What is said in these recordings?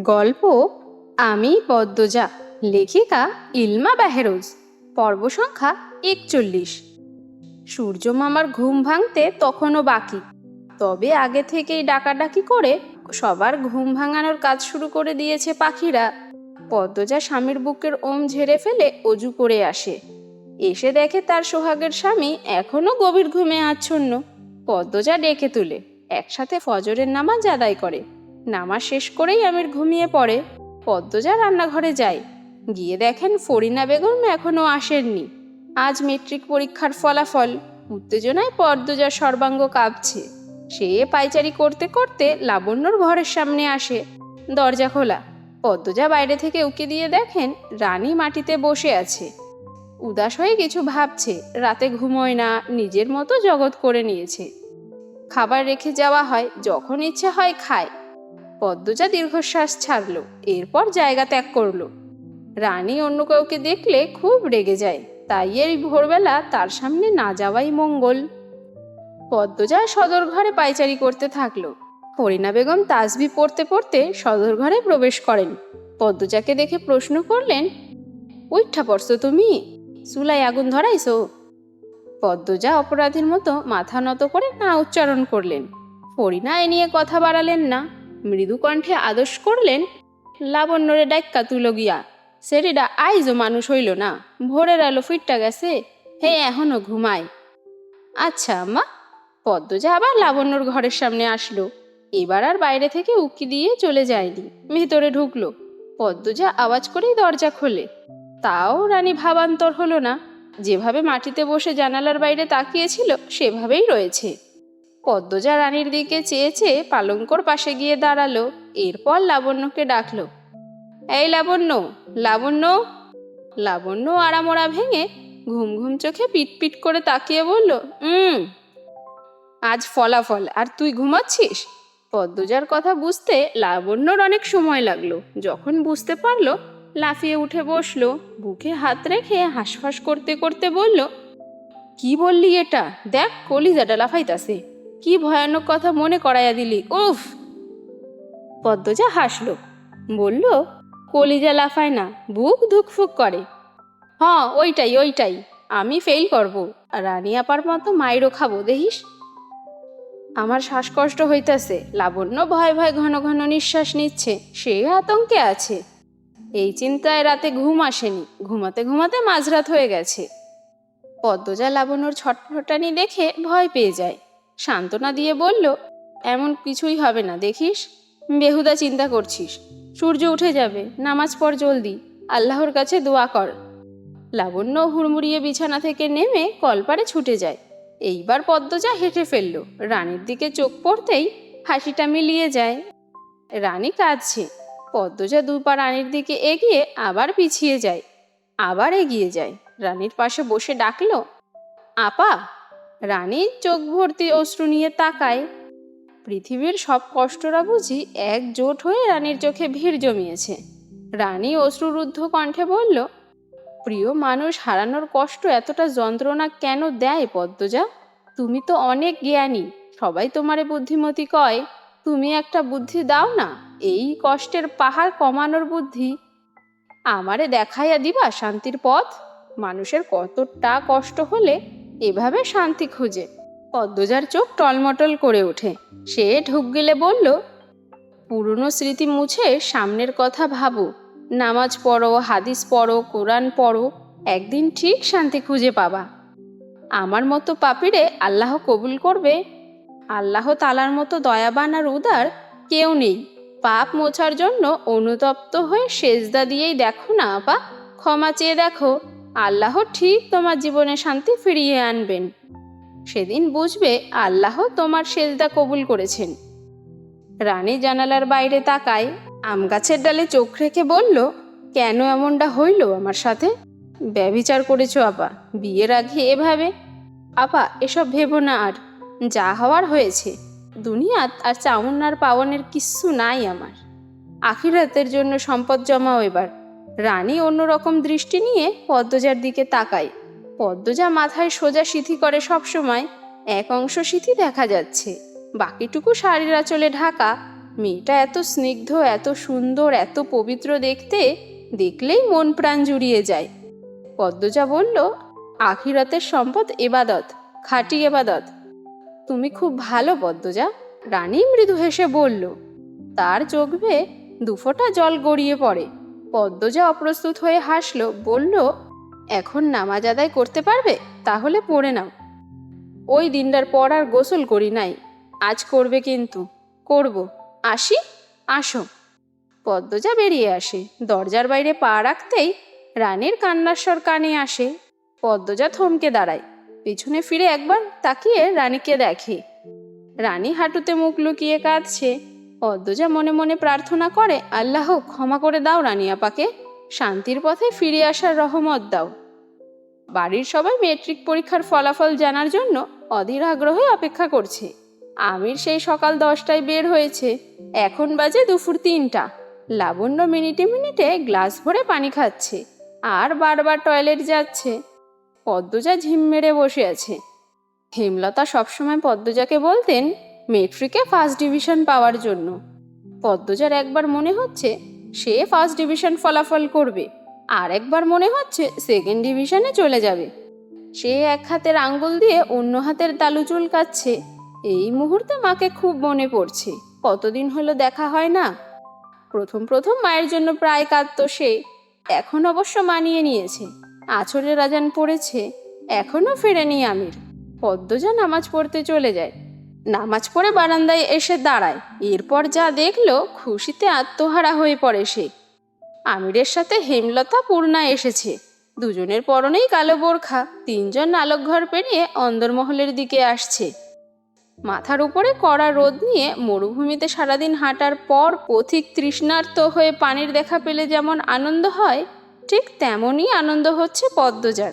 গল্প আমি পদ্মজা, লেখিকা ইলমা বেহেরোজ, পর্ব সংখ্যা একচল্লিশ। সূর্য মামার ঘুম ভাঙতে তখনও বাকি। তবে আগে থেকেই ডাকাডাকি করে সবার ঘুম ভাঙানোর কাজ শুরু করে দিয়েছে পাখিরা। পদ্মজা স্বামীর বুকের ওম ঝেড়ে ফেলে অজু করে আসে। এসে দেখে তার সোহাগের স্বামী এখনও গভীর ঘুমে আচ্ছন্ন। পদ্মজা ডেকে তুলে, একসাথে ফজরের নামাজ আদায় করে। নামাজ শেষ করেই আমির ঘুমিয়ে পড়ে। পদ্মজা রান্নাঘরে যায়। গিয়ে দেখেন ফরিনা বেগম এখনও আসেননি। আজ মেট্রিক পরীক্ষার ফলাফল। উত্তেজনায় পদ্মজার সর্বাঙ্গ কাঁপছে। সে পাইচারি করতে করতে লাবণ্যর ঘরের সামনে আসে। দরজা খোলা। পদ্মজা বাইরে থেকে উকি দিয়ে দেখেন রানী মাটিতে বসে আছে। উদাস হয়ে কিছু ভাবছে। রাতে ঘুমোয় না, নিজের মতো জগৎ করে নিয়েছে। খাবার রেখে যাওয়া হয়, যখন ইচ্ছে হয় খায়। পদ্মজা দীর্ঘশ্বাস ছাড়ল, এরপর জায়গা ত্যাগ করল। রানী অন্য কাউকে দেখলে খুব রেগে যায়, তাই এই ভোরবেলা তার সামনে না যাওয়াই মঙ্গল। পদ্মজা সদর ঘরে পাইচারি করতে থাকল। ফরিনা বেগম তাসবি পড়তে পড়তে সদর ঘরে প্রবেশ করেন। পদ্মজাকে দেখে প্রশ্ন করলেন, উইঠা পড়ছো তুমি? চুলাই আগুন ধরাইছো? পদ্মজা অপরাধীর মতো মাথা নত করে না উচ্চারণ করলেন। ফরিনা এ নিয়ে কথা বাড়ালেন না। মৃদু কণ্ঠে আদর্শ করলেন, লাবণ্যরে ডাক্কা তুলো গিয়া, সেরিডা আইজও মানুষ হইল না, ভোরের আলো ফিটটা গেছে, হে এখনও ঘুমায়। আচ্ছা আম্মা, পদ্মজা আবার লাবণ্যর ঘরের সামনে আসলো, এবার আর বাইরে থেকে উকি দিয়ে চলে যায়নি, ভেতরে ঢুকলো, পদ্মজা আওয়াজ করেই দরজা খোলে, তাও রানী ভাবান্তর হলো না, যেভাবে মাটিতে বসে জানালার বাইরে তাকিয়েছিল, সেভাবেই রয়েছে। পদ্মজা রানীর দিকে চেয়েছে পালঙ্কর পাশে গিয়ে দাঁড়াল, এরপর লাবণ্যকে ডাকলো, এই লাবণ্য লাবণ্য! লাবণ্য আড়ামোড়া ভেঙে ঘুম ঘুম চোখে পিটপিট করে তাকিয়ে বলল হুম আজ ফলাফল, আর তুই ঘুমাচ্ছিস? পদ্মজার কথা বুঝতে লাবণ্যর অনেক সময় লাগল, যখন বুঝতে পারল, লাফিয়ে উঠে বসল, বুকে হাত রেখে হাঁসফাঁস করতে করতে বলল, কি বললি এটা? দেখ, কলিজাটা লাফাইতাছে। কি ভয়ানক কথা মনে করাইয়া দিলি? উফ! পদ্মজা হাসল। বলল, কলিজা লাফায় না, বুক ধুকফুক করে। হ্যাঁ ওইটাই ওইটাই, আমি ফেল করব। রানী আপার মতো মাইরও খাব, দেখিস। আমার শ্বাসকষ্ট হইতাছে, লাবণ্য ভয় ভয় ঘন ঘন নিঃশ্বাস নিচ্ছে, সে আতঙ্কে আছে। এই চিন্তায় রাতে ঘুম আসেনি, ঘুমাতে ঘুমাতে মাঝরাত হয়ে গেছে। পদ্মজা লাবণ্যর ছটফটানি দেখে ভয় পেয়ে যায়। সান্ত্বনা দিয়ে বলল, এমন কিছুই হবে না, দেখিস? বেহুদা চিন্তা করছিস। সূর্য উঠে যাবে, নামাজ পড় জলদি, আল্লাহর কাছে দোয়া কর। লাবণ্য হুড়মুড়িয়ে বিছানা থেকে নেমে কলপারে ছুটে যায়। এইবার পদ্মজা হেঁটে ফেলল। রানীর দিকে চোখ পড়তেই হাসিটা মিলিয়ে যায়। রানী কাঁদছে। পদ্মজা দুপা রানীর দিকে এগিয়ে আবার পিছিয়ে যায়। আবার এগিয়ে যায়। রানীর পাশে বসে ডাকলো, আপা রানী চোখ ভর্তি অশ্রু নিয়ে তাকায়। পৃথিবীর সব কষ্টরা বুঝি একজোট হয়ে রানীর চোখে ভিড় জমিয়েছে। রানী অশ্রুরুদ্ধ কণ্ঠে বলল, প্রিয় মানুষ, হারানোর কষ্ট এতটা যন্ত্রণা কেন দেয় পদ্মজা? তুমি তো অনেক জ্ঞানী, সবাই তোমারে বুদ্ধিমতী কয়। তুমি একটা বুদ্ধি দাও না, এই কষ্টের পাহাড় কমানোর বুদ্ধি। আমারে দেখাইয়া দিবা শান্তির পথ? মানুষের কতটা কষ্ট হলে এভাবে শান্তি খুঁজে। পদ্মজার চোখ টলমটল করে ওঠে। সে ঢুক গেলে বলল, পুরনো স্মৃতি মুছে সামনের কথা ভাবো। নামাজ পড়ো, হাদিস পড়ো, কোরআন পড়ো, একদিন ঠিক শান্তি খুঁজে পাবা। আমার মতো পাপিরে আল্লাহ কবুল করবে। আল্লাহ তালার মতো দয়াবান আর উদার কেউ নেই। পাপ মোছার জন্য অনুতপ্ত হয়ে সেজদা দিয়েই দেখো না আপা, ক্ষমা চেয়ে দেখো। আল্লাহ ঠিক তোমার জীবনে শান্তি ফিরিয়ে আনবেন। সেদিন বুঝবে আল্লাহ তোমার সেজদা কবুল করেছেন। রানী জানালার বাইরে তাকায়, আম গাছের ডালে চোখ রেখে বলল, কেন এমনটা হইল আমার সাথে? ব্যভিচার করেছ আপা, বিয়ের আগে এভাবে। আপা, এসব ভেবো না আর, যা হওয়ার হয়েছে। দুনিয়াত আর চাউন্নার পাওয়ানের কিচ্ছু নাই আমার। আখিরাতের জন্য সম্পদ জমাও এবার। রানী অন্যরকম দৃষ্টি নিয়ে পদ্মজার দিকে তাকায়। পদ্মজা মাথায় সোজা সিথি করে সবসময়, এক অংশ সিথি দেখা যাচ্ছে। বাকিটুকু শাড়ির আঁচলে ঢাকা। মেয়েটা এত স্নিগ্ধ, এত সুন্দর, এত পবিত্র দেখতে, দেখলেই মন প্রাণ জুড়িয়ে যায়। পদ্মজা বলল, আখিরাতের সম্পদ এবাদত, খাঁটি এবাদত। তুমি খুব ভালো পদ্মজা। রানী মৃদু হেসে বলল, তার চোখ বেয়ে দুফোঁটা জল গড়িয়ে পড়ে। পদ্মজা অপ্রস্তুত হয়ে হাসলো, বলল, এখন নামাজ আদায় করতে পারবে? তাহলে পড়ে নাও। ওই দিনটার পর আর গোসল করি নাই। আজ করবে কিন্তু। করব। আসি? আসো। পদ্মজা বেরিয়ে আসে। দরজার বাইরে পা রাখতেই রানীর কান্নার স্বর কানে আসে। পদ্মজা থমকে দাঁড়ায়। পিছনে ফিরে একবার তাকিয়ে রানীকে দেখে। রানী হাঁটুতে মুখ লুকিয়ে কাঁদছে। পদ্মজা মনে মনে প্রার্থনা করে, আল্লাহ ক্ষমা করে দাও রানী আপাকে। শান্তির পথে ফিরে আসার রহমত দাও। বাড়ির সবাই মেট্রিক পরীক্ষার ফলাফল জানার জন্য অধীর আগ্রহে অপেক্ষা করছে। আমির সেই সকাল দশটায় বের হয়েছে। এখন বাজে দুপুর তিনটা। লাবণ্য মিনিটে মিনিটে গ্লাস ভরে পানি খাচ্ছে। আর বারবার টয়লেট যাচ্ছে। পদ্মজা ঝিম মেরে বসে আছে। হেমলতা সবসময় পদ্মজাকে বলতেন মেট্রিকে ফার্স্ট ডিভিশন পাওয়ার জন্য। পদ্মজার একবার মনে হচ্ছে সে ফার্স্ট ডিভিশন ফলাফল করবে, আর একবার মনে হচ্ছে সেকেন্ড ডিভিশনে চলে যাবে। সে এক হাতের আঙ্গুল দিয়ে অন্য হাতের তালু চুলকাচ্ছে। এই মুহূর্তে মাকে খুব মনে পড়ছে, কতদিন হলো দেখা হয় না। প্রথম প্রথম মায়ের জন্য প্রায় কাঁদত সে, এখন অবশ্য মানিয়ে নিয়েছে আছরের রাজান পড়েছে, এখনও ফেরেনি আমির। পদ্মজা নামাজ পড়তে চলে যায় নামাজ পড়ে বারান্দায় এসে দাঁড়ায়। এরপর যা দেখল, খুশিতে আত্মহারা হয়ে পড়ে সে। আমিরের সাথে হেমলতা, পূর্ণা এসেছে। দুজনের পরনেই কালো বোরখা। তিনজন আলোকঘর পেরিয়ে অন্দরমহলের দিকে আসছে। মাথার উপরে কড়া রোদ নিয়ে মরুভূমিতে সারাদিন হাঁটার পর পথিক তৃষ্ণার্ত হয়ে পানির দেখা পেলে যেমন আনন্দ হয়, ঠিক তেমনই আনন্দ হচ্ছে পদ্মজার।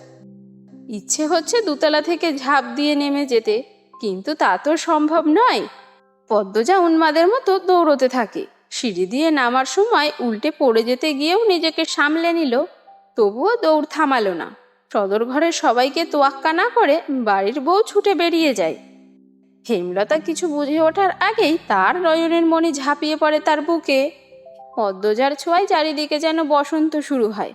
ইচ্ছে হচ্ছে দুতলা থেকে ঝাঁপ দিয়ে নেমে যেতে। কিন্তু তা তো সম্ভব নয়। পদ্মজা উন্মাদের মতো দৌড়তে থাকে। সিঁড়ি দিয়ে নামার সময় উল্টে পড়ে যেতে গিয়েও নিজেকে সামলে নিল, তবুও দৌড় থামালো না। সদর ঘরের সবাইকে তোয়াক্কা না করে বাড়ির বউ ছুটে বেরিয়ে যায়। হেমলতা কিছু বুঝে ওঠার আগেই তার নয়নের মণি ঝাঁপিয়ে পড়ে তার বুকে। পদ্মজার ছোঁয়ায় চারিদিকে যেন বসন্ত শুরু হয়।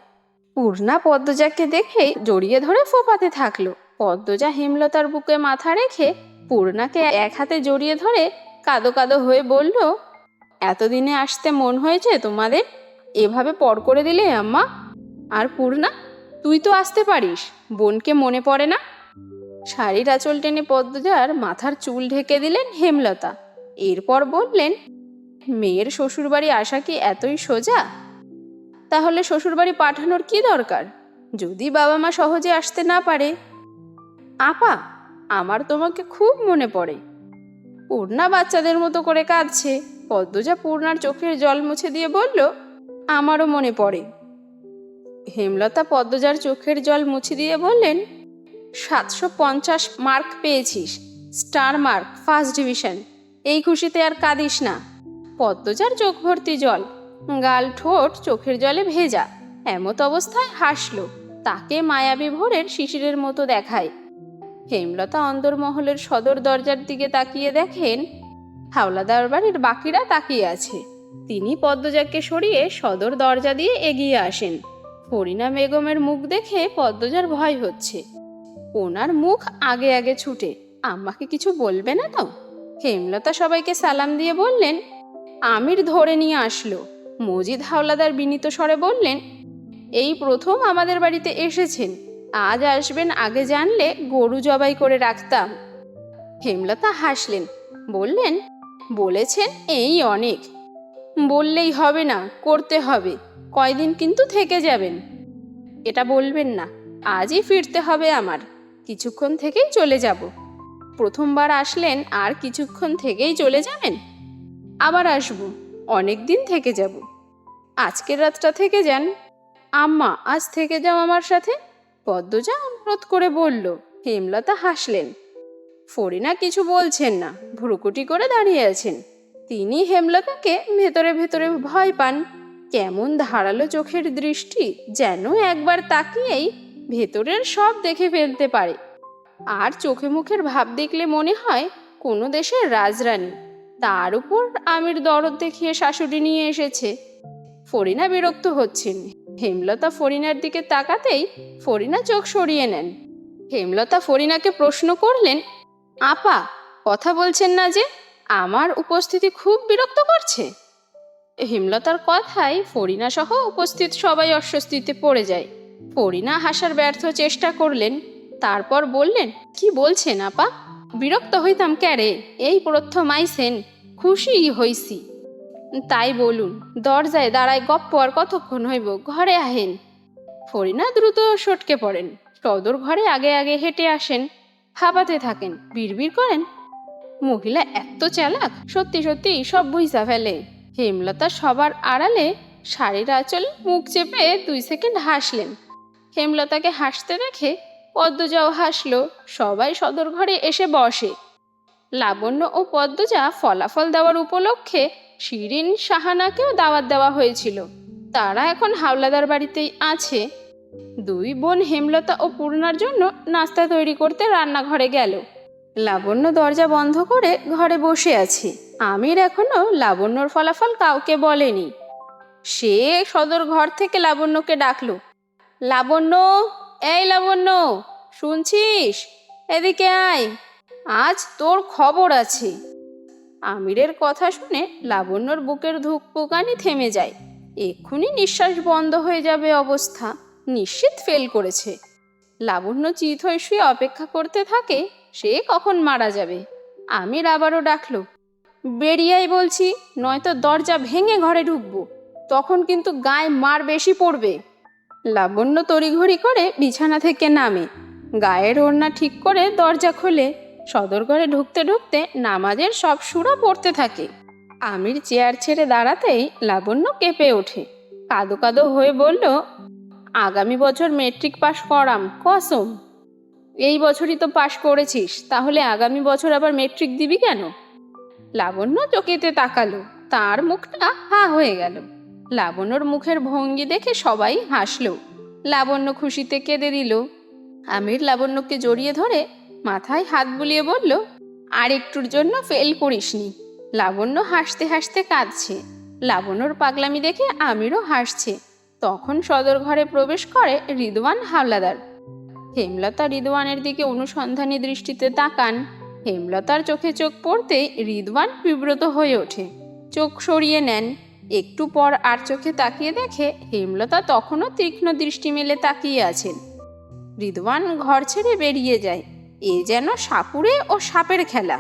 পূর্ণা পদ্মজাকে দেখে জড়িয়ে ধরে ফোপাতে থাকল। পদ্মজা হেমলতার বুকে মাথা রেখে পূর্ণাকে এক হাতে জড়িয়ে ধরে কাদো কাদো হয়ে বলল, এতদিনে আসতে মন হয়েছে তোমাদের? এভাবে পর করে দিলে আম্মা? আর পূর্ণা তুই তো আসতে পারিস, বোনকে মনে পড়ে না? শাড়ির আঁচল টেনে পদ্মজার মাথার চুল ঢেকে দিলেন হেমলতা। এরপর বললেন, মেয়ের শ্বশুরবাড়ি আসা কি এতই সোজা? তাহলে শ্বশুরবাড়ি পাঠানোর কি দরকার? যদি বাবা মা সহজে আসতে না পারে? আপা আমার তোমাকে খুব মনে পড়ে। পূর্ণা বাচ্চাদের মতো করে কাঁদছে। পদ্মজা পূর্ণার চোখের জল মুছে দিয়ে বলল, আমারও মনে পড়ে। হেমলতা পদ্মজার চোখের জল মুছে দিয়ে বললেন, সাতশো পঞ্চাশ মার্ক পেয়েছিস, স্টার মার্ক, ফার্স্ট ডিভিশন। এই খুশিতে আর কাঁদিস না। পদ্মজার চোখ ভর্তি জল, গাল ঠোঁট চোখের জলে ভেজা, এমত অবস্থায় হাসলো। তাকে মায়াবী ভোরের শিশিরের মতো দেখায়। হেমলতা অন্দরমহলের সদর দরজার দিকে তাকিয়ে দেখেন, হাওলাদার বাড়ির বাকিরা তাকিয়ে আছে। তিনি পদ্মজাকে সরিয়ে সদর দরজা দিয়ে এগিয়ে আসেন। ফরিনা বেগমের মুখ দেখে পদ্মজার ভয় হচ্ছে। ওনার মুখ আগে আগে ছুটে, আম্মাকে কিছু বলবে না তো? হেমলতা সবাইকে সালাম দিয়ে বললেন, আমির ধরে নিয়ে আসলো। মজিদ হাওলাদার বিনীত স্বরে বললেন, এই প্রথম আমাদের বাড়িতে এসেছেন। আজ আসবেন, আগে জানলে গরু জবাই করে রাখতাম। হেমলতা হাসলেন, বললেন, বলেছেন এই অনেক। বললেই হবে না, করতে হবে। কয়দিন কিন্তু থেকে যাবেন। এটা বলবেন না, আজই ফিরতে হবে আমার। কিছুক্ষণ থেকেই চলে যাব। প্রথমবার আসলেন, আর কিছুক্ষণ থেকেই চলে যাবেন? আবার আসব, অনেক দিন থেকে যাব। আজকের রাতটা থেকে যান। আম্মা, আজ থেকে যাও আমার সাথে। পদ্মজা অনুরোধ করে বলল, হেমলতা হাসলেন। ফরিনা কিছু বলছেন না, ভ্রুকুটি করে দাঁড়িয়ে আছেন। তিনি হেমলতাকে ভেতরে ভেতরে ভয় পান। কেমন ধারালো চোখের দৃষ্টি যেন একবার তাকিয়েই ভেতরের সব দেখে ফেলতে পারে। আর চোখে মুখের ভাব দেখলে মনে হয় কোনো দেশের রাজরানী। তার উপর আমির দরদ দেখিয়ে শাশুড়ি নিয়ে এসেছে। ফরিনা বিরক্ত হচ্ছেন। হেমলতা ফরিনার দিকে তাকাতেই ফরিনা চোখ সরিয়ে নেন। হেমলতা ফরিনাকে প্রশ্ন করলেন, আপা, কথা বলছেন না যে, আমার উপস্থিতি খুব বিরক্ত করছে? হেমলতার কথায় ফরিনা সহ উপস্থিত সবাই অস্বস্তিতে পড়ে যায়। ফরিনা হাসার ব্যর্থ চেষ্টা করলেন, তারপর বললেন, কি বলছেন আপা? বিরক্ত হইতাম ক্যারে? এই প্রথম আইসেন খুশি হইছি। তাই বলুন, দরজায় দাঁড়ায় গপ্প আর কতক্ষণ হইব, ঘরে আহেন। ফরিনা দ্রুত সটকে পড়েন। সদর ঘরে আগে আগে হেঁটে আসেন, হাঁপাতে থাকেন, বিড়বিড় করেন। মহিলা এত চালাক, সত্যি সত্যি সব বুঝা ফেলে। হেমলতা সবার আড়ালে শাড়ির আঁচল মুখ চেপে দুই সেকেন্ড হাসলেন। হেমলতাকে হাসতে দেখে পদ্মজাও হাসলো, সবাই সদর ঘরে এসে বসে। লাবণ্য ও পদ্মজা ফলাফল দেওয়ার উপলক্ষে শিরিন সাহানাকেও দাওয়াত দেওয়া হয়েছিল। তারা এখন হাওলাদার বাড়িতেই আছে। দুই বোন হেমলতা ও পূর্ণার জন্য নাস্তা তৈরি করতে রান্নাঘরে গেল। লাবণ্য দরজা বন্ধ করে ঘরে বসে আছে। আমির এখনও লাবণ্যর ফলাফল কাউকে বলেনি। সে সদর ঘর থেকে লাবণ্যকে ডাকলো। লাবণ্য, এই লাবণ্য, শুনছিস? এদিকে আয়। আজ তোর খবর আছে। আমিরের কথা শুনে লাবণ্যর বুকের ধুকপুকানি থেমে যায়। এক্ষুনি নিঃশ্বাস বন্ধ হয়ে যাবে অবস্থা। নিশ্চিত ফেল করেছে। লাবণ্য চিত হয়ে শুয়ে অপেক্ষা করতে থাকে, সে কখন মারা যাবে? আমির আবারও ডাকলো, বেরিয়াই বলছি, নয়তো দরজা ভেঙে ঘরে ঢুকবো। তখন কিন্তু গায়ে মার বেশি পড়বে। লাবণ্য তড়িঘড়ি করে বিছানা থেকে নামে। গায়ের ওড়না ঠিক করে দরজা খোলে। সদর ঘরে ঢুকতে ঢুকতে নামাজের সব সুরা পড়তে থাকে। আমির চেয়ার ছেড়ে দাঁড়াতেই লাবণ্য কেঁপে ওঠে। কাদো কাদো হয়ে বলল, আগামী বছর মেট্রিক পাশ করাম, কসম। এই বছরই তো পাশ করেছিস, তাহলে আগামী বছর আবার মেট্রিক দিবি কেন? লাবণ্য চকিতে তাকালো, তার মুখটা হা হয়ে গেল। লাবণ্যর মুখের ভঙ্গি দেখে সবাই হাসলো। লাবণ্য খুশিতে কেঁদে দিল। আমির লাবণ্যকে জড়িয়ে ধরে মাথায় হাত বুলিয়ে বলল, আর একটুর জন্য ফেল করিসনি। লাবণ্য হাসতে হাসতে কাঁদছে। লাবণ্যর পাগলামি দেখে আমিরও হাসছে। তখন সদর ঘরে প্রবেশ করে রিদওয়ান হাওলাদার। হেমলতা রিদওয়ানের দিকে অনুসন্ধানী দৃষ্টিতে তাকান। হেমলতার চোখে চোখ পড়তেই রিদওয়ান বিব্রত হয়ে ওঠে। চোখ সরিয়ে নেন। একটু পর আর চোখে তাকিয়ে দেখে হেমলতা তখনও তীক্ষ্ণ দৃষ্টি মেলে তাকিয়ে আছেন। রিদওয়ান ঘর ছেড়ে বেরিয়ে যায়। এ যেন সাপুরে ও সাপের খেলা।